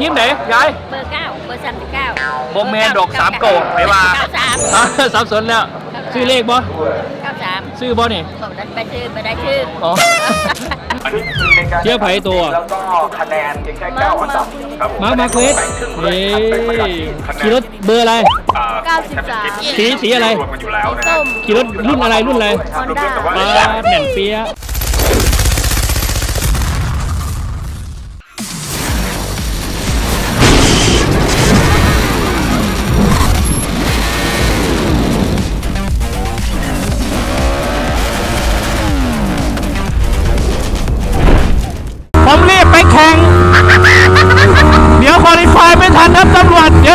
ทีมไหนยายเบอร์เก้าเบอร์สามสิบเก้าโบแมนดอกสามโกดไปว่าเก้าสามอะสับสนแล้วชื่อเลขบ่เก้าสามชื่อบ่นี่บอกนั้นไปชื่อไม่ได้ชื่ออ๋อ เชื่อไผ่ตัว แล้วก็คะแนนเพียงแค่เก้าอันดับครับมาร์คมาร์คเวสแบ่งครึ่งเลเย้ยครับเป็นประหยัดที่คะแนนขี่รถเบอร์อะไรอ่เก้าสิบสาม สีสีอะไร รวมกันอยู่แล้วนะส้มขี่รถรุ่นอะไรรุ่นอะไร Honda ปลาแหน่นเปียะ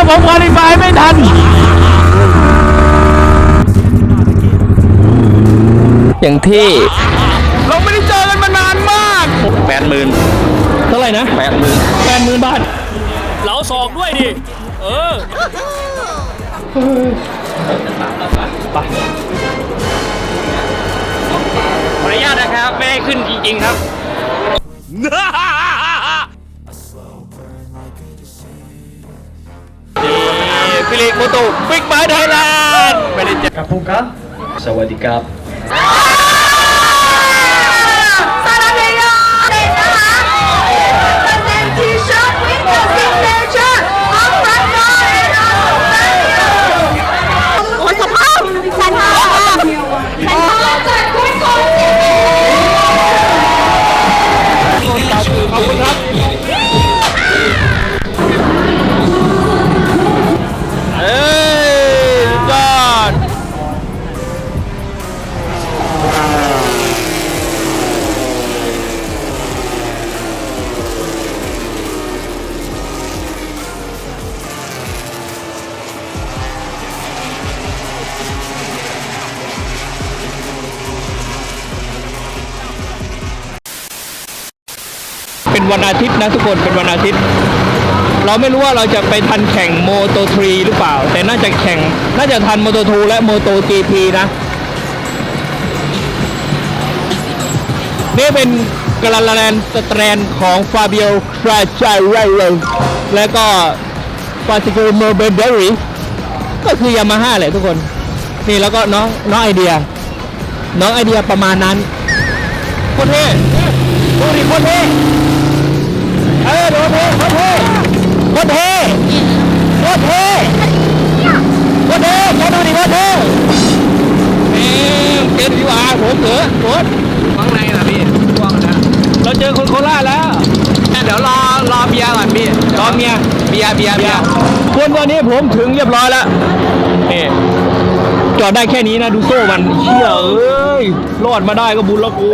ำรวจเดี๋ยวผมคอลิฟายไม่ทัน อย่างที่เราไม่ได้เจอกันมานานมากแปดหมื่นเท่าไหร่นะแปดหมื่นแปดหมื่นบาทเราสองด้วยดิ เออไปขออนุญาตนะครับ ไม่ให้ขึ้นจริง ๆ ครับ นี่ฟิลิปโมโตบิ๊กไบค์ไทยแลนด์ไม่ได้เจอครับผมครับสวัสดีครับ วันอาทิตย์นะทุกคนเป็นวันอาทิตย์ เราไม่รู้ว่าเราจะไปทันแข่งโมโตทรีหรือเปล่า แต่น่าจะแข่ง น่าจะทันโมโตทูและโมโตจีพีนะ นี่เป็นกราลาแลนสแตรนของฟาเบียคราชาไรโรและก็ฟาซิโกเมอร์เบเดอรีก็คือยามาฮ่าแหละทุกคน นี่แล้วก็น้องน้องไอเดีย น้องไอเดียประมาณนั้นโคตรเท่โคตรเท่ ออโดนเท่โคตรเท่โคตรเท่โคตรเท่โคตรเท่แกดูดิโคตรเท่เอ๊ะเจอดีกว่าผมเหรอโคตรข้างในนะพี่กว้างนะเราเจอคนโคราชแล้วเดี๋ยวรอรอเบียร์ก่อนพี่รอเมียเบียร์เบียร์เบียร์คนตอนนี้ผมถึงเรียบร้อยแล้วนี่จอดได้แค่นี้นะดูโซ่มันเชี่ยเอ้ยรอดมาได้ก็บุญแล้วกู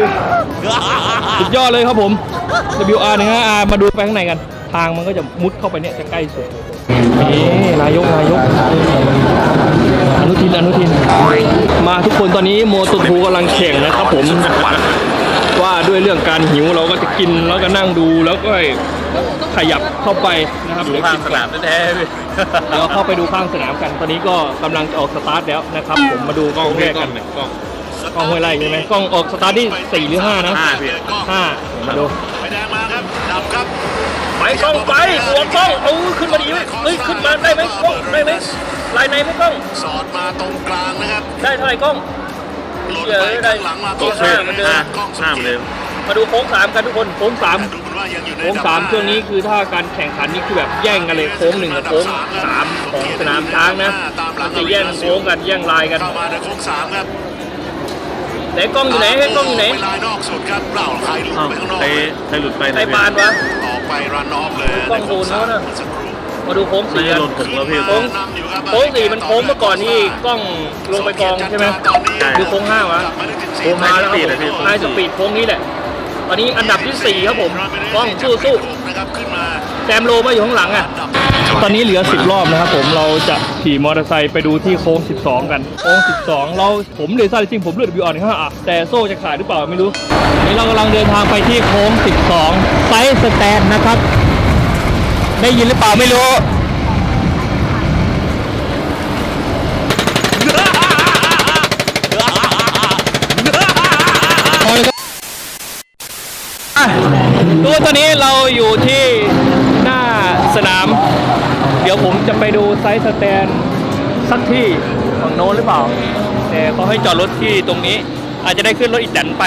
สุดยอดเลยครับผม WR 1 5 R มาดูไปข้างในกัน ทางมันก็จะมุดเข้าไปเนี่ยจะใกล้สุด นี่นายกนายก อนุทินอนุทิน มาทุกคนตอนนี้โมโตทูกำลังแข่งนะครับผม ว่าด้วยเรื่องการหิวเราก็จะกินแล้วก็นั่งดูแล้วก็ขยับเข้าไปนะครับดูเดี๋ยวข้ากิงนสนามแท้ๆพี่เดี๋ยวเข้าไปดูข้างสนามกัน ตอนนี้ก็กำลังจะออกสตาร์ทแล้วนะครับ ผมมาดูกล้องแรกกันกล้อง กล้องห้วยไร่ใช่ไหมกล้องออกสตาร์ทที่สี่หรือห้านะห้าพี่ห้าเดี๋ยวมาดูไฟแดงมาครับดับครับไปกล้องไปหัวกล้องเอาขึ้นมาดิเอ้ยขึ้นมาได้ไหมกล้องได้ไหมลายในไหมกล้องสอดมาตรงกลางนะครับได้เท่าไหร่กล้องหล่นเดี๋ยวไปได้ข้างหลังมาโอเคห้าเหมือนเดิมกล้องสุดห้ามเลยมาดูโค้งสามกันทุกคนโค้งสามดูเหมือนว่ายังอยู่ในโค้งสามช่วงนี้คือถ้าการแข่งขันนี่คือแบบแย่งกันเลยโค้งหนึ่งกับโค้งสามของสนามช้างนะมันจะแย่งโค้งกันแย่งลายกันเข้ามาในโค้งสามครับ ไหนกล้องอยู่ไหนให้กล้องอยู่ไหนเวลานอกสุดครับเปล่าใครหลุดอ้าวไปข้างนอกใครใครหลุดไปใครบานวะออกไปรันออฟเลยกล้องโดนแล้วนะเมื่อสักครู่มาดูโค้งน่าสี่จะกันหล่นผมแล้วพี่โค้งนำอยู่ครับโค้งสี่มันโค้งเมื่อก่อนที่กล้องลงไปกองใช่ไหมใช่คือโค้งห้าวะโค้งมาแล้วคไฮสปีดรัอะบพี่ผมไฮสปีดโค้งนี้แหละตอนนี้อันดับที่สี่ครับผมกล้องสู้สู้นะครับขึ้นมาๆแซมโลมาอยู่ข้างหลังอะ ตอนนี้เหลือ 10 รอบนะครับผมเราจะขี่มอเตอร์ไซค์ไปดูที่โค้ง 12 กันโค้ง 12 เราผมเดซ่าจริงๆผมเลือดบิวอ่อนห้าอะแต่โซ่จะขาดหรือเปล่าไม่รู้นี่เรากำลังเดินทางไปที่โค้ง 12 ไซส์สแตนนะครับ ได้ยินหรือเปล่าไม่รู้อะดูว่าตอนนี้เราอยู่ที่หน้าสสนามเดี๋ยวผมจะไปดูไซส์สแตนสักที่ของโน้นหรือเปล่า แต่เขาให้จอดรถที่ตรงนี้ อาจจะได้ขึ้นรถอีกดันไป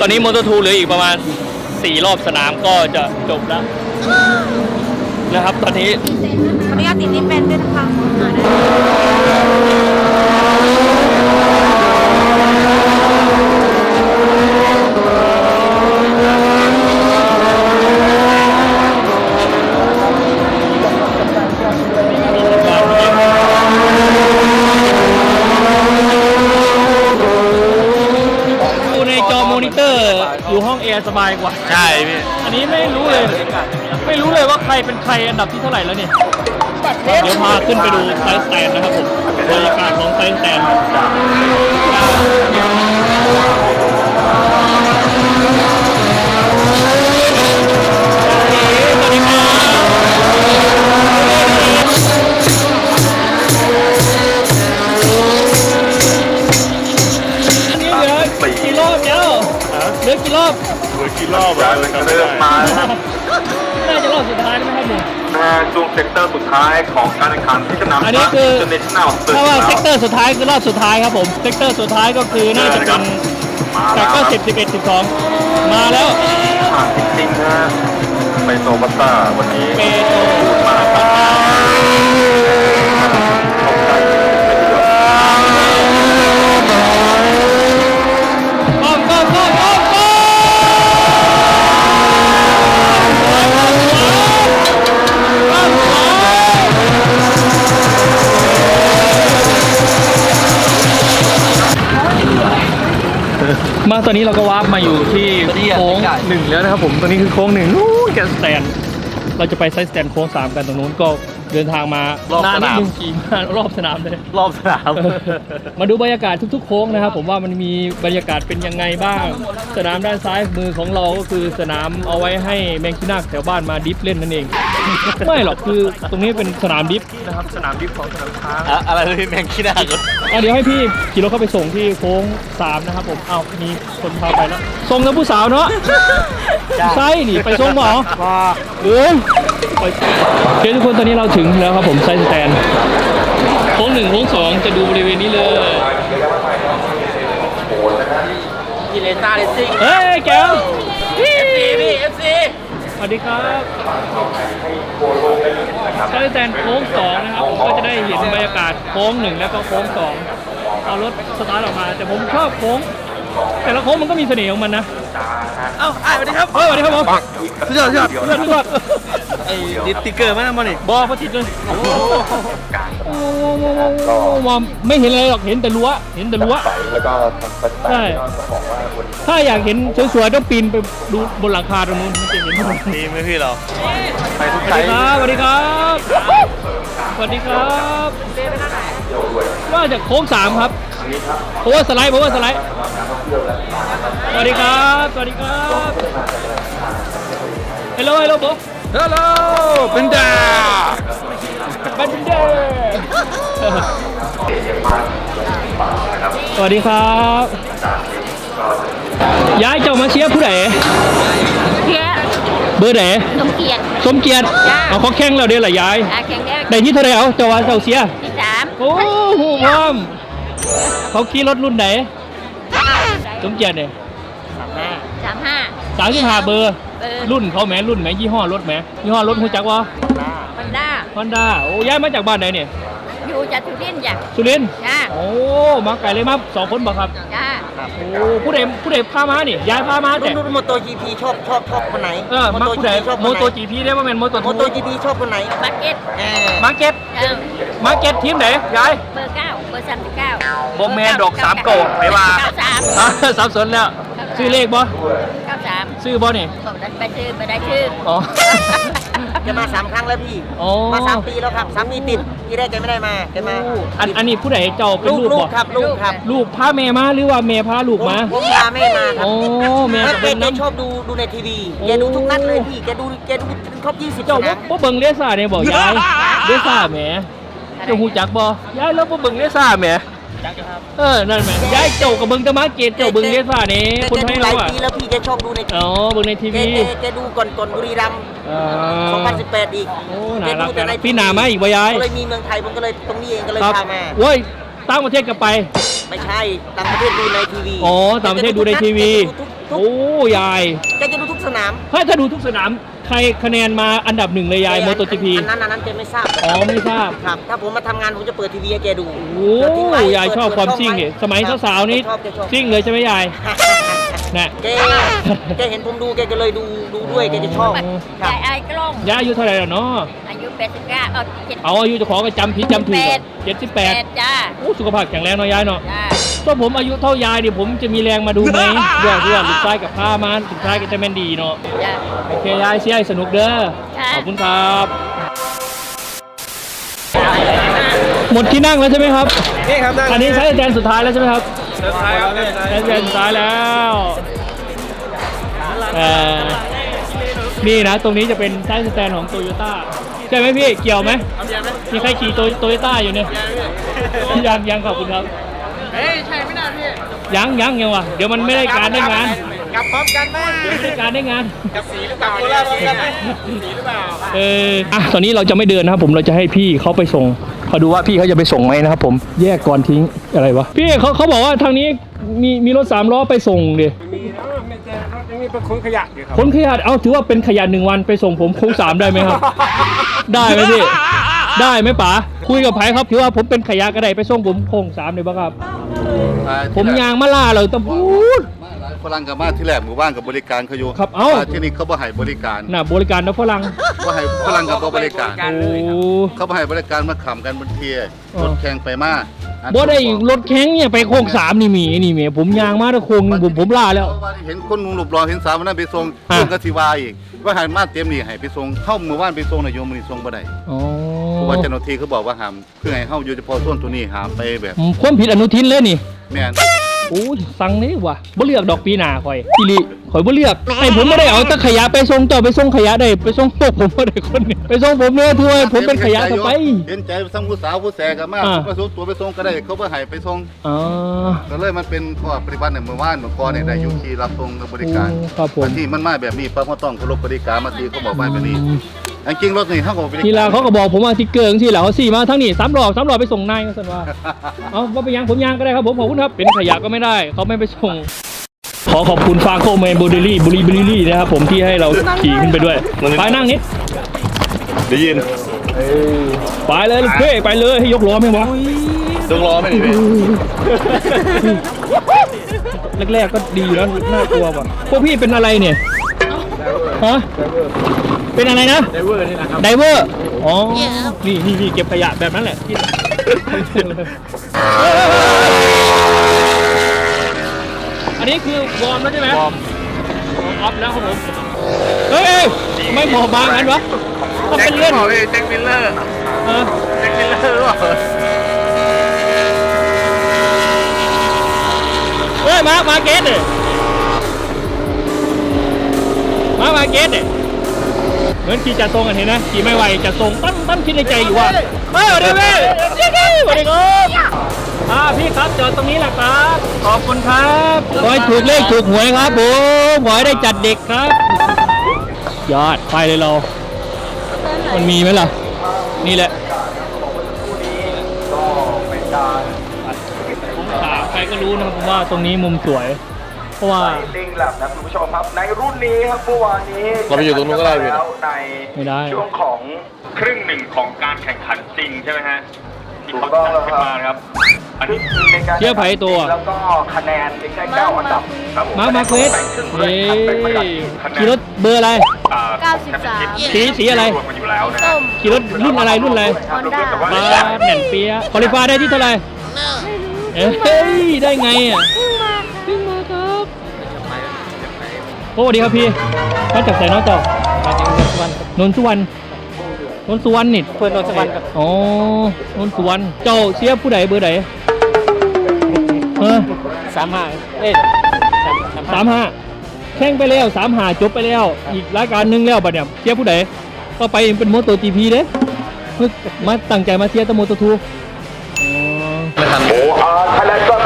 ตอนนี้มอเตอร์ทูเหลืออีกประมาณ 4 รอบสนามก็จะจบแล้วนะครับ ตอนนี้ขออนุญาตติดนี่เป็นด้วยนะคะ ดูในจอมอนิเตอร์ อยู่ห้องแอ ร์สบายกว่า ใช่พี่ อันนี้ไม่รู้เลย ไม่รู้เลยว่าใครเป็นใครอันดับที่เท่าไหร่แล้วเนี่ยเดี๋ยวพาขึ้นไปดูไซส์สแตนนะครับผมบรรยากาศของไซส์สแตน ของการแข่งขันที่จะนำอันนี้คือเนชั่นแนลถ้าว่าเซกเตอร์สุดท้ายคือรอบสุดท้ายครับผมเซกเตอร์สุดท้ายก็คือน่าจะเป็นมาแต่แล้วคก็รับสิบสิบเอ็ดสิบสองมาแล้วมาจริงๆนะไปโซบัตตาวันนี้เปโตมาปัตตา มาตอนนี้เราก็วาร์ปมาอยู่ที่โค้งหนึ่งแล้วนะครับผมตอนนี้คือโค้งหนึ่งนู้นแกนสแตน เราจะไปไซส์สแตนโค้งสามกันตรงนู้นก็ เดินทางมารอบสนาม ดงขี่มารอบสนามเลย รอบสนาม มาดูบรรยากาศทุกๆโค้งนะครับ ผมว่ามันมีบรรยากาศเป็นยังไงบ้าง สนามด้านซ้ายมือของเราก็คือสนามเอาไว้ให้แมงคีนาคแถวบ้านมาดิฟเล่นนั่นเอง ไม่หรอกคือตรงนี้เป็นสนามดิฟนะครับสนามดิฟของสนามช้างอะอะไรพี่แมงขี้หน้าก็อะเดี๋ยวให้พี่ขี่รถเข้าไปส่งที่โค้งสามนะครับผมเอามีคนพาไปแล้วส่งแล้วผู้สาวเนาะใช่นี่ไปส่งเหรอเอ้ยไป โอเคทุกคนตอนนี้เราถึงแล้วครับผมไซส์สแตนโค้งหนึ่งโค้งสองจะดูบริเวณนี้เลยกิเลต้าเลสซิ่งเฮ้ยแก้วเอฟซีพี่เอฟซีสวัสดีครับไซส์แตนโค้งสองนะครับผมก็จะได้เห็นบรรยากาศโค้งหนึ่งแล้วก็โค้งสองเอารถสตาร์ทออกมา แต่ผมชอบโค้ง แต่ละโค้งมันก็มีเสน่ห์ของมันนะเอ้าอะสวัสดีครับเฮ้ยสวัสดีครับผมสุดยอดสุดยอดเพื่อนทุกคนไอ้ดิสติ๊กเกอร์ไหมนะมันนี่บอเขาติดเลยโอ้โหว่าไม่เห็นอะไรหรอกเห็นแต่รั้วเห็นแต่รั้วแล้วก็ทางสแตนใช่ก็บอกว่าวันนี้ถ้าอยากเห็นสวยๆต้องปีนไปดูบนหลังคาตรงนู้นมันจะเห็นหมดดีไหมพี่เราไปทุกสไซวัสดีส์ครับสวัสดีครับสวัสดีครับว่าจากโค้งสามครับเพราะว่าสไลด์เพราะว่าสไลด์ สวัสดีครับ สวัสดีครับ ฮัลโหล ฮัลโหลบุ๊ฮัลโหลเป็นดาบันเดอร์สวัสดีครับ ย้ายเจ้ามาเชียร์ผู้ใดเพียเบอร์ไหนสมเกียรติสมเกียรติจ้าเอาเขาแข่งแล้วเดี๋ยวเหรอย้ายอาแข่งแรกได้ที่เท่าไหร่เอาเจ้าว่าเจ้าเสียที่สามโอ้โหพร้อมเขาขี่รถรุ่นไหน สมเกียรติเนี่ยสามห้าสามสิบห้าเบอร์ เบอร์รุ่นเขาแหมรุ่นแหมยี่ห้อรถแหมยี่ห้อรถหูจักวะฮอนด้าฮอนด้าโอ้ย้ายมาจากบ้านไหนเนี่ยอยู่จัตุรินทร์จ้ะสุรินทร์จ้าโอ้มาไกลเลยมาสองคนบ่ครับจ้าโอ้ผู้ใดผู้ใดพามานี่ย้ายพามาแต่รุ่นโมโตจีพีชอบชอบชอบคนไหนเออมาผู้ใดชอบโมคนไหนโตจีพีได้ว่าแมนโมโตโมโตจีพีชอบคนไหนบัตเก็ตเออมาเก็ตจ้ามาเก็ตทีมไหนย้ายเบอร์เก้าเบอร์ สามสิบเก้าบ่แม่นดอกสามโกะไปว่าเก้าสามอะสับสนแล้ว ซื้อเลขบ่เก้าสามซื้อบ่นี่ผมนั้นไปชื่อไปได้ชื่ออ๋อแกมาสามครั้งแล้วพี่อ๋อมาสามปีแล้วครับสามปีติดที่แรกแกไม่ได้มาแกมาอันอันนี้ผู้ใดเจ้าเป็นลูกลูกลูกบ่ครับลูกครับลูกพาแม่มาหรือว่าแม่พาลูกผมมา ผมพาแม่มาครับโอ้แม่แล้วก็แกเป็นแกน้ำ ชอบดูดูในทีวีแกดูทุกนัดเลยพี่แกดูแกดูครบยี่สิบเจ้าบ่นะบ่เบิ่งเลซ่าเนี่ยบอกยายเลซ่าแหม เจ้าฮู้จักบ่ยายแล้วบ่เบิ่งเลซ่าแหมจักรครับเออนั่นแหละย้ายเจ้ากับเบิงแตะมาเกตเจ้าเบิงเลซ่านี่แกคนแกไทยดูหเราลายอะปีแล้วพี่แกชอบดูในอ๋อเบิงในทีแกวีแกแกดูก่อนก่อนบุรีรัมย์อ่า2018 อีกโอ้แกน่ารัดูกแต่ในนะพี่หนามาอีกวะยายก็เลยมีเมืองไทยผมก็เลยตรงนี้เองก็เลยครับพามาเว้ยตั้งประเทศกันไป ไม่ใช่ต่างประเทศดูในทีวีอ๋อต่างประเทศดูในทีวี แกจะดูทุกทุก โอ้ยายแกจะดูทุกสนามถ้าถ้าดูทุกสนามใครคะแนนมาอันดับหนึ่งเลยยายโมโตจีพีอันนั้นอันนั้นแกไม่ทราบอ๋อไม่ทราบครับ ถ้าผมมาทำงานผมจะเปิดทีวีให้แกดูโอ้เปิดทิ้งไว้ยายชอบความซิ่งเนี่ยสมัยสาวๆนี่ชอบแกชอบซิ่งเลยใช่ไหมยายน่ะแกแกเห็นผมดูแกก็เลยดูดูด้วยแกจะชอบอ๋อครับยายไอ้กล้องยายอายุเท่าไหร่แล้วเนาะ อายุ89เออเจ็ด เอาอายุเจะของก็จำผิดจำถูกเจ็ดสิบแปดแปดจ้าโอ้สุขภาพแข็งแรงเนาะยายเนาะจ้าถ้าผมอายุเท่ายายเนี่ยผมจะมีแรงมาดูไหมเพื่อเพื่อลูกชายกับผ้ามันสุดท้ายก็จะแม่นดีเนาะ จ้า โอเคยายเชียร์ให้สนุกเด้อ ค่ะ ขอบคุณครับ หมดที่นั่งแล้วใช่ไหมครับ นี่ครับได้อันนี้ใช้แดนสุดท้ายแล้วใช่ไหมครับสุดท้ายครับได้ใช้แดนสุดท้ายแล้วเอ่อนี่นะ ตรงนี้จะเป็นไซส์สแตนของโตโยต้าใช่ไหมพี่ เกี่ยวไหมเอาเบียร์ไหมมีใครขี่โตโตโยต้าอยู่เนี่ย ยังยังขอบคุณครับ เฮ้ยใช่ไม่น่าพี่ยังยังยังวะเดี๋ยวมันไม่ได้การได้งานกลับพร้อมกันไหมเดี๋ยวไม่ได้การได้งาน กับสีหรือเปล่าโคราชพร้อมกันไหมสีหรือเปล่าเอออะตอนนี้เราจะไม่เดินนะครับผมเราจะให้พี่เขาไปส่งขอดูว่าพี่เขาจะไปส่งไหมนะครับผมแยกก่อนทิ้งอะไรวะพี่เขาเขาบอกว่าทางนี้มีมีรถสามล้อไปส่งดิมี นี่เจอรถยังมีเป็นขนขยะอยู่ครับคนขยะเอาถือว่าเป็นขยะหนึ่งวันไปส่งผมโค้งสามได้ไหมครับ ได้ไหมพี่ได้ไหมป๋าคุยกับไผ่ครับถือว่าผมเป็นขยะก็ได้ไปส่งผมโค้งสามเลยป่ะครับ ผมยางมาล่าเลยตะพูด ฝรั่งกับมาที่แรกหมู่บ้านกับบริการเขาอยู่ครับเอ้าที่นี่เขาบ่ให้บริการน่ะบริการนะฝรั่งบ่ให้ฝรั่งกับบ่บริการ โอ้เขาบ่ให้บริการมาขำกันบนเทียอ๋อรถแข่งไปมาอันบ่ได้รถแข้งเนี่ยไปโค้งสามนี่มีนี่มีผมยางมาแตะโค้งหนึ่งผมผมล่าแล้ว เพราะว่าเห็นคนหนุ่มหลบรอเห็นสาววันนั้นไปส่งอะเพิ่นก็สิว่าอีกว่าให้มาเตรียมนี่ให้ไปส่งเข้าหมู่บ้านไปส่งนายโยมมื้อนี้ส่งบ่ได้อ๋อเพราะว่าเจ้าหน้าที่เขาบอกว่าห้ามเพื่อให้เฮาอยู่เฉพาะส่วนตัวนี้ห้ามไปแบบ ผมความผิดอนุทินเลยนี่ แม่นโอ้ยสั่งนี่ว่ะบ่เลือกดอกปีหน้าข่อยอีหลีข่อยบ่เลือกไอ้ผมไม่ได้เอาแตะขยะไปส่งเจ้าไปส่งขยะได้ไปส่งพวกผมบ่ได้คนนี้ไปส่งผมเนี่ยถ้วยผมเป็นขยะต่อไป เห็นใจทั้งผู้สาวผู้แสก็มาอ่า ไปส่งตัวไปส่งก็ได้เขาบ่ให้ไปส่งอ๋อ ก็เลยมันเป็นข้อปฏิบัติในเมื่อวานเมื่อก่อนเนี่ยได้อยู่ที่รับส่งกับบริการโอ้ครับผม อันที่มันมาแบบนี้ปั๊บเขาต้องเคารพบริการมาทีเขาบอกมาแบบนี้ อันจริงรถนี่เขาก็บริการทีละเขาก็บอกผมว่าสติ๊กเกอร์จังซี่แหละเขาสี่มาทั้งนี้สามรอบสามรอบไปส่งนายก็สันว่า เอาว่าไปยางผมยางก็ได้ครับผมขอบคุณครับ เป็นขยะก็ไม่ได้ เขาไม่ไปส่ง ขอขอบคุณฟาโคเมนบูเดลี่บุรีบุรีนะครับผมที่ให้เราขี่ขึ้นไปด้วยไปนั่งนิดได้ยินไปเลยลูกเพ่ไปเลยให้ยกล้อไหมวะต้องรอไหมพี่แรกๆก็ดีแล้วน่ากลัวว่ะพวกพี่เป็นอะไรเนี่ย ฮะเป็นอะไรนะไดเวอร์นี่นะครับไดเวอร์อ๋อนี่นี่นี่เก็บขยะแบบนั้นแหละที่อันนี้คือวอร์มแล้วใช่ไหมวอร์มอัพแล้วครับผมเฮ้ยเอ้ยทำไมหมอบบางงั้นวะทำเป็นเล่นแจ็คมิลเลอร์เออแจ็คมิลเลอร์ว่ะเฮ้ยมามาเกตเลย มามาเกตเลยเหมือนขี่จัดทรงกันเห็นนะขี่ไม่ไหวจัดทรงตั้งตั้งคิดในใจอยู่ว่าเฮ้ยสวัสดีพี่สวัสดีครับอ่าพี่ครับจอดตรงนี้แหละครับขอบคุณครับขอให้ถูกเลขถูกหวยครับผมขอให้ได้จัดเด็กครับ ยอดไปเลยเรา มันมีไหมล่ะ นี่แหละผมถามใครก็รู้นะครับว่าตรงนี้มุมสวย เพราะว่าลิงแลบนะคุณผู้ชมครับ ในรุ่นนี้ครับเมื่อวานนี้เราไปอยู่ตรงนู้นก็ได้พี่แล้วในไม่ได้ ช่วงของครึ่งหนึ่งของการแข่งขันจริงใช่ไหมฮะที่ถูกเขาต้องจัดแล้วขึ้คนรับมานะครับ อันนี้ในการเชื่อไผ่ตัวแล้วก็คะแนนเป็นแค่เก้าอันดับครับผมมามาเควสแบ่งครึ่งเฮ้เลยยครับเป็นประกาศคะแนนขี่รถเบอร์อะไร อ่า93 สีสีอะไรรวมกันอยู่แล้วนะฮะส้ม ขี่รถรุ่นอะไรรุ่นอะไรฮอนด้ามาแหน่นเปียคอลิฟาได้ที่เท่าไหร่เอ้ยได้ไงอะ โอ้สวัสดีครับพี่มาจากไหนเนาะเจ้ามาจากนนทสุวรรณนนทสุวรรณนี่เพื่อนนนทสุวรรณครับอ๋อนนทสุวรรณเจ้าเสียผู้ใดเบอร์ใดเออสามห้าเอ้ยสามห้าแข่งไปแล้วสามหาจบไปแล้ว อีกรายการหนึงแล้วบัดเนี่ยเสียผู้ใดก็ไปเป็นโมโตจีพีเด้เฮ้ยมาตั้งใจมาเสียแตะโมโตทูอ๋อโอ้อาร์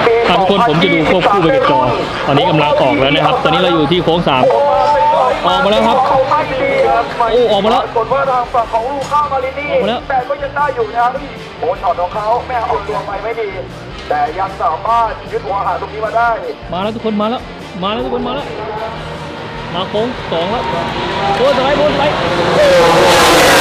คนผมจะดูควบคู่ไปกับจอ ตอนนี้กำลังออกแล้วนะครับ ตอนนี้เราอยู่ที่โค้งสามออกมาแล้วครับเขาไม่ดีครับไม่โอ้ออกมาแล้วกดว่าทางฝั่งของลูก้ามาลินี่ออกมาแล้วแต่ก็ยังได้อยู่นะครับโอ้ช็อตของเขาแม่เอาตัวไปไม่ดี แต่ยังสามารถยึดหัวหาตรงนี้มาได้ มาแล้วทุกคนมาแล้ว มาแล้วทุกคนมาแล้ว มาโค้งสองแล้วโดนสไลด์โดนสไลด์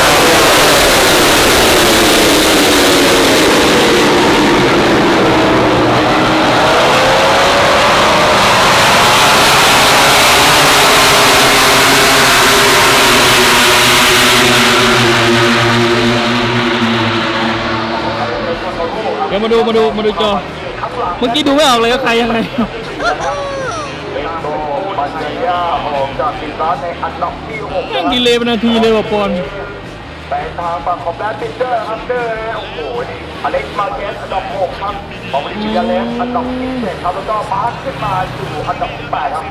ดี๋ยวมาดูมาดูมาดูจอ เมื่อกี้ดูไม่ออกเลยว่าใครยังไงโตปัญญาออกจากสินร้านในอันดับที่หกแม่งดีเลยเป็นนาทีเลยว่ะปอนแต่ทางฝั่งของแบล็คปินเตอร์ฮันเดอร์โอ้โหนี่อเล็กซ์มาเกสอันดับหกครับของบริจิยาเลสอันดับที่เจ็ดครับแล้วก็มาร์คขึ้นมาอยู่อันดับที่แปดครับ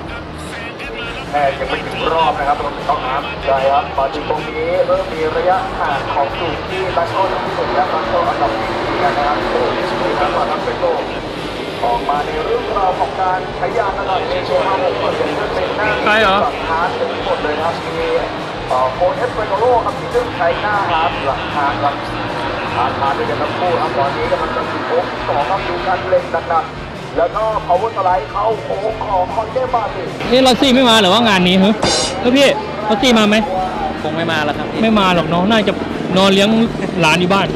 แค่ยังไม่ถึงรอบนะครับเราต้องน้ำใช่ครับมาถึงตรงนี้เริ่มมีระยะห่างของกลุ่มที่แบงโก้ทั้งหมดและแบงโก้อันดับที่สี่กันนะครับโอ้ยนี่ครับมาทั้งเป็นโลกออกมาในเรื่องราวของการใช้ยานระดับเอเชียมาหกคนเป็นเรื่องเป็นหน้าใครเหรอหลักฮาร์ดเป็นหมดเลยครับมีเอ่อโคเอสเปโกโลครับที่เรื่องใช้หน้าฮาร์ดหลักฮาร์ดครับฮาร์ดฮาร์ดด้วยกันทั้งคู่ครับตอนนี้กำลังจะถึงโค้งที่สองครับดูการเล็งหนักๆ แล้วก็ power slide เข้าโค้งของคอนเทนบาร์นี่ลอสซี่ไม่มาเหรือว่างานนี้เหรอเฮ้ยพี่ลอสซี่มาไหม คงไม่มาแล้วครับ ไม่มาหรอกน้องน่าจะนอนเลี้ยงหลานอยู่บ้าน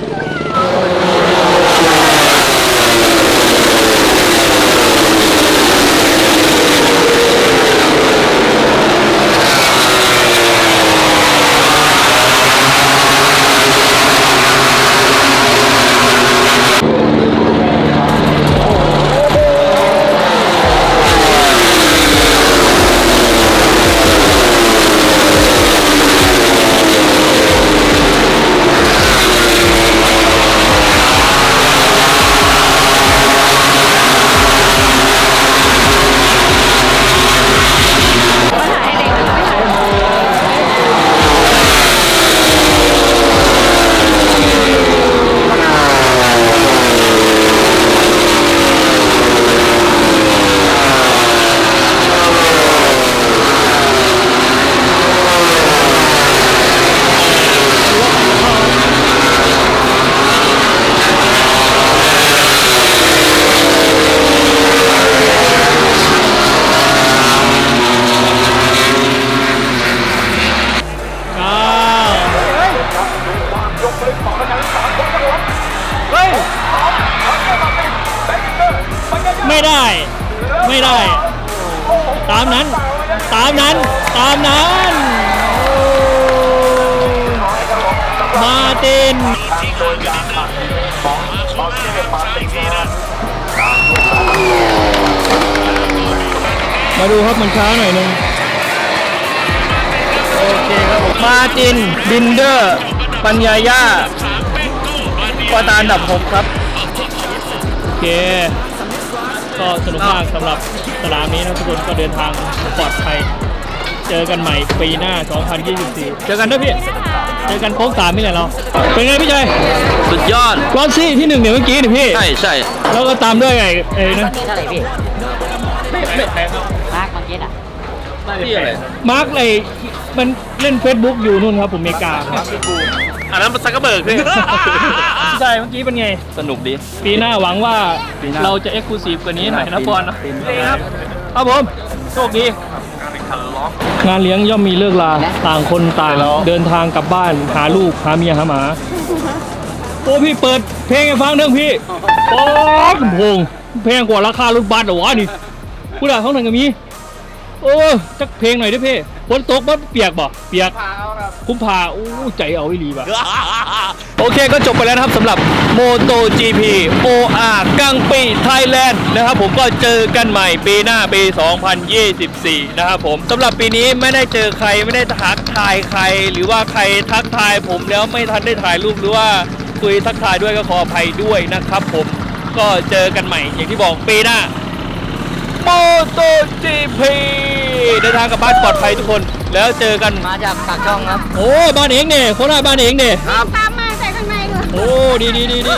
มาดูครับมันช้าหน่อยนึงโอเคครับผมมาร์ตินบินเดอร์ ปัญญาย่าปตานดับผมครับ โอเค ก็สนุกมากสำหรับสนามนี้นะทุกคนก็เดินทางปลอดภัย เจอกันใหม่ปีหน้า 2024 เจอกันด้วยพี่ เจอกันโค้งสามนี่แหละเรา เป็นไงพี่ชัยสุดยอดรอดซี่ที่หนึ่งเนี่ยเมื่อกี้นี่พี่ ใช่ใช่แล้วก็ตามด้วยไอ้ไอ้นะเท่าไหร่พี่มาร์กมา เก็ตอะที่อะไรมาร์กไอ้มันเล่น Facebook อยู่นู่นครับผมอเมริกาครับอันนั้นมันซักกระเบิกพี่ใช่เมื่อกี้เป็นไง สนุกดี ปีหน้าหวังว่าปีหน้าเราจะเอ็กซ์คลูซีฟกว่านี้หน่อยนะปีบหอน้าลเนาะปีหน้านี่ครับครับผมโชคดีงานเลี้ยงย่อมมีเลิกลาต่างคนต่างเดินทางกลับบ้านหาลูกหาเมียหาหมาโอ้พี่เปิดเพลงให้ฟังเรื่องพี่โอ้ยลำโพงเพลงกว่าราคารถบัสเหรอวะนี่ผู้ด่าเขาหนังก็มี โอ้จักเพลงหน่อยเด้วยพี่ฝนตกบ่เปียกบ่เปียกคุ้มพาโอ้ใจเอาไว้รีบ่ะ โอเคก็จบไปแล้วนะครับสำหรับ Moto GP OR กังปีไทยแลนด์นะครับผมก็เจอกันใหม่ปีหน้าปี 2024 นะครับผมสำหรับปีนี้ไม่ได้เจอใครไม่ได้ทักทายใคร หรือว่าใครทักทายผมแล้วไม่ทันได้ถ่ายรูปหรือว่าคุยทักทายด้วยก็ขออภัยด้วยนะครับผมก็เจอกันใหม่อย่างที่บอกปีหน้าโมโต GP เดินทางกลับบ้านปลอดภัยทุกคน แล้วเจอกันมาจากปากช่องครับ โอ้บ้านเองเนี่ยโคราชบ้านเองเนี่ยตามมาใส่ข้างในเลย โอ้ดีดีดีดี